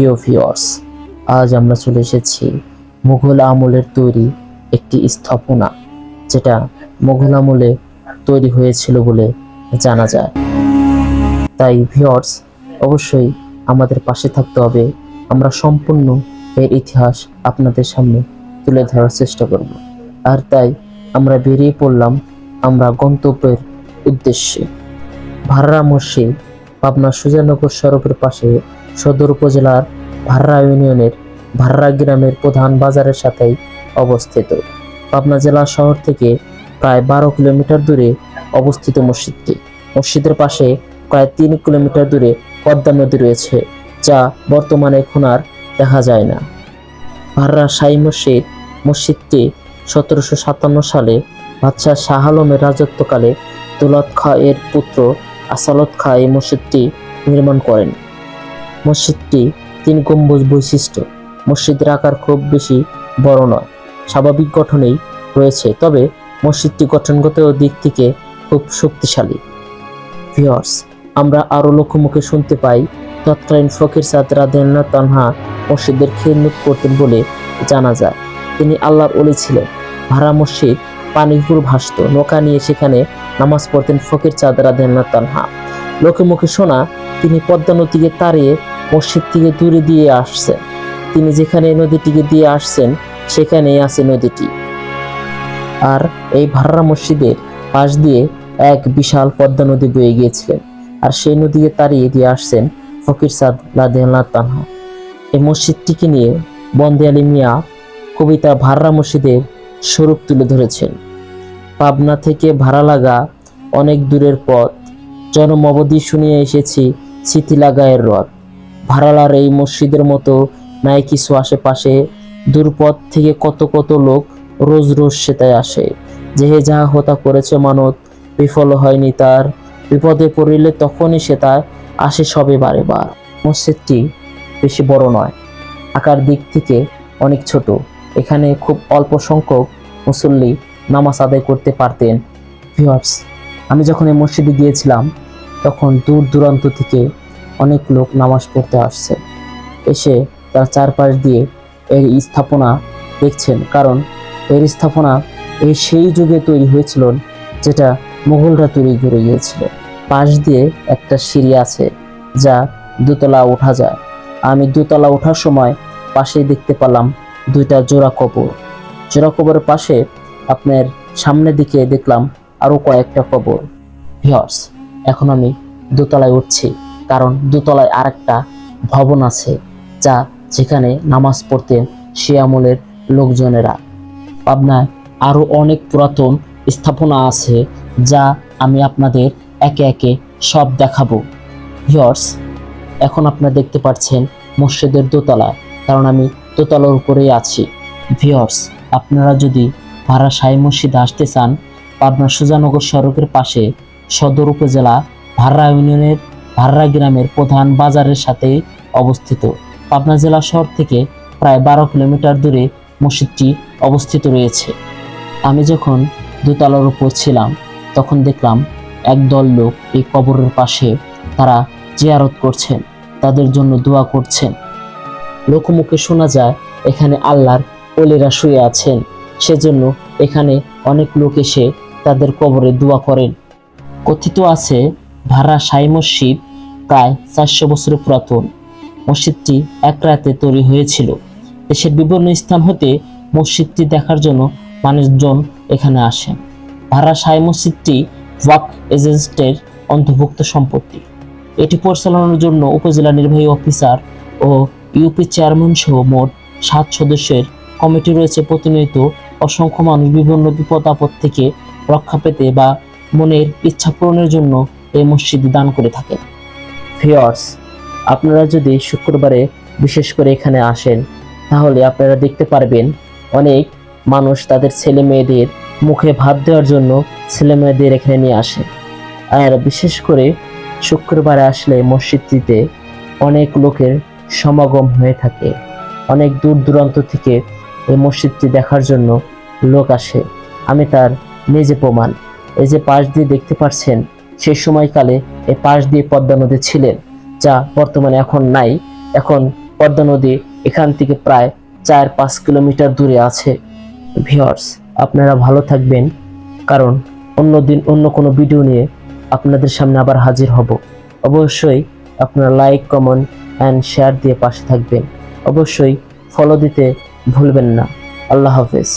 প্রিয় ভিওর্স আজ আমরা চলে এসেছি মুঘল আমলের তৈরি একটি স্থাপনা, যেটা মুঘল আমলে তৈরি হয়েছিল বলে জানা যায়। তাই ভিওর্স অবশ্যই আমাদের পাশে থাকতে হবে। আমরা সম্পূর্ণ এর ইতিহাস আপনাদের সামনে তুলে ধরার চেষ্টা করব। আর তাই আমরা বেরিয়ে পড়লাম আমরা গন্তব্যের উদ্দেশ্যে। ভাররা মসজিদ, পাবনা সুজানগর সড়কের পাশে সদর উপজেলার ভাররা ইউনিয়নের ভাররা গ্রামের প্রধান বাজারের সাথেই অবস্থিত। পাবনা জেলা শহর থেকে প্রায় বারো কিলোমিটার দূরে অবস্থিত মসজিদটি। মসজিদের পাশে প্রায় তিন কিলোমিটার দূরে পদ্মা নদী রয়েছে, যা বর্তমানে এখন আর দেখা যায় না। ভাররা শাহী মসজিদ, মসজিদটি সতেরোশো সাতান্ন সালে বাদশাহ শাহ আলমের রাজত্বকালে দৌলত খা এর পুত্র আসালত খা এই মসজিদটি নির্মাণ করেন। মসজিদটি তিন গম্বুজ বৈশিষ্ট্য। মসজিদের আকার খুব বেশি বড় নয়, স্বাভাবিক গঠনেই রয়েছে, তবে মসজিদটি গঠনগত দিক থেকে খুব শক্তিশালী। ভিওর্স আমরা আরও লোকমুখে শুনতে পাই, তৎকালীন ফকির সাদ রাদেন্না তানহা মসজিদের খেদমত করতেন বলে জানা যায়। তিনি আল্লাহর অলি ছিলেন। ভাড়া মসজিদ পানিপুর ভাসত, নৌকা নিয়ে সেখানে নামাজ পড়তেন ফকির চাঁদ রাদেন্না তানহা লোকে মুখে শোনা, তিনি পদ্মা নদীকে তাড়িয়ে মসজিদ থেকে দূরে দিয়ে আসছেন তিনি যেখানে নদীটিকে দিয়ে আসছেন, সেখানেই আছে নদীটি। আর এই ভাররা মসজিদের পাশ দিয়ে এক বিশাল পদ্মা নদী বয়ে গিয়েছিলেন আর সেই নদীকে তাড়িয়ে দিয়ে আসছেন ফকির সাদ তানহা এই মসজিদটিকে নিয়ে বন্দে আলী মিয়া কবিতা ভাররা মসজিদের স্বরূপ তুলে ধরেছেন। পাবনা থেকে ভাড়া লাগা অনেক দূরের পথ। জনম অবধি শুনিয়ে এসেছি স্মৃতি লাগায়ের রথ। ভাড়ালার এই মসজিদের মতো নাই কিছু আশেপাশে। দূরপথ থেকে কত কত লোক রোজ রোজ সেতায় আসে। যেহে যাহা হতা করেছে মানত, বিফল হয়নি তার। বিপদে পড়িলে তখনই সেটায় আসে সবে বারে বার। মসজিদটি বেশি বড় নয়, আকার দিক থেকে অনেক ছোট। এখানে খুব অল্প সংখ্যক মুসল্লি নামাজ আদায় করতে পারতেন। ভিউয়ার্স আমি যখন এই মসজিদে গিয়েছিলাম, তখন দূর দূরান্ত থেকে অনেক লোক নামাজ পড়তে আসছে। এসে তার চারপাশ দিয়ে এর স্থাপনা দেখছেন, কারণ এর স্থাপনা এই সেই যুগে তৈরি হয়েছিল যেটা মুঘলরা তৈরি করে গিয়েছিল। পাশ দিয়ে একটা সিঁড়ি আছে যা দোতলা ওঠা যায়। আমি দোতলা ওঠার সময় পাশেই দেখতে পেলাম দুইটা জোড়া কবর। জোড়া কবরের পাশে আপনার সামনের দিকে দেখলাম আরও কয়েকটা কবর। ভিওর্স এখন আমি দোতলায় উঠছি। কারণ দোতলায় আরেকটা ভবন আছে, যা যেখানে নামাজ পড়তেন সে আমলের লোকজনেরা। পাবনায় আরও অনেক পুরাতন স্থাপনা আছে, যা আমি আপনাদের একে একে সব দেখাবো। ভিওর্স এখন আপনারা দেখতে পাচ্ছেন মসজিদের দোতলা কারণ আমি দোতলার উপরেই আছি। ভিওর্স আপনারা যদি ভাড়া সাই মসজিদে আসতে চান, পাবনা সুজানগর সড়কের পাশে সদর উপজেলা ভাড়া ইউনিয়নের ভাড়া গ্রামের প্রধান বাজারের সাথেই অবস্থিত। পাবনা জেলা শহর থেকে প্রায় বারো কিলোমিটার দূরে মসজিদটি অবস্থিত রয়েছে। আমি যখন দোতলার উপর ছিলাম, তখন দেখলাম একদল লোক এই কবরের পাশে তারা জিয়ারত করছেন, তাদের জন্য দোয়া করছেন। লোকমুখে শোনা যায়, এখানে আল্লাহর ওলেরা শুয়ে আছেন। সেজন্য এখানে অনেক লোক এসে তাদের কবরে দোয়া করেন। কথিত আছে ভাড়া সাই মসজিদ প্রায় চারশো বছরের পুরাতন। মসজিদটি এক রাতে তৈরি হয়েছিল। দেশের বিভিন্ন স্থান হতে মসজিদটি দেখার জন্য মানুষজন এখানে আসেন। ভাড়া সাই মসজিদটি ওয়াক এজেন্সির অন্তর্ভুক্ত সম্পত্তি। এটি পরিচালনার জন্য উপজেলা নির্বাহী অফিসার ও ইউপি চেয়ারম্যান সহ মোট সাত সদস্যের কমিটি রয়েছে। প্রতিনিয়ত অসংখ্য মানুষ বিভিন্ন বিপদ আপদ থেকে রক্ষা পেতে বা মনের ইচ্ছা পূরণের জন্য এই মসজিদ দান করে থাকেন। ভিওর্স আপনারা যদি শুক্রবারে বিশেষ করে এখানে আসেন, তাহলে আপনারা দেখতে পারবেন অনেক মানুষ তাদের ছেলে মেয়েদের মুখে ভাত দেওয়ার জন্য ছেলে মেয়েদের এখানে নিয়ে আসে। আর বিশেষ করে শুক্রবারে আসলে মসজিদটিতে অনেক লোকের সমাগম হয়ে থাকে। অনেক দূর দূরান্ত থেকে এই মসজিদটি দেখার জন্য লোক আসে। আমি তার নিজে প্রমাণ। এই যে পাশ দিয়ে দেখতে পাচ্ছেন সেই সময়কালে এই পাশ দিয়ে পদ্মা নদী ছিলেন, যা বর্তমানে এখন নাই। এখন পদ্মা নদী এখান থেকে প্রায় চার পাঁচ কিলোমিটার দূরে আছে। ভিওর্স আপনারা ভালো থাকবেন, কারণ অন্য দিন অন্য কোনো ভিডিও নিয়ে আপনাদের সামনে আবার হাজির হব। অবশ্যই আপনারা লাইক, কমেন্ট অ্যান্ড শেয়ার দিয়ে পাশে থাকবেন। অবশ্যই ফলো দিতে ভুলবেন না। আল্লাহ হাফেজ।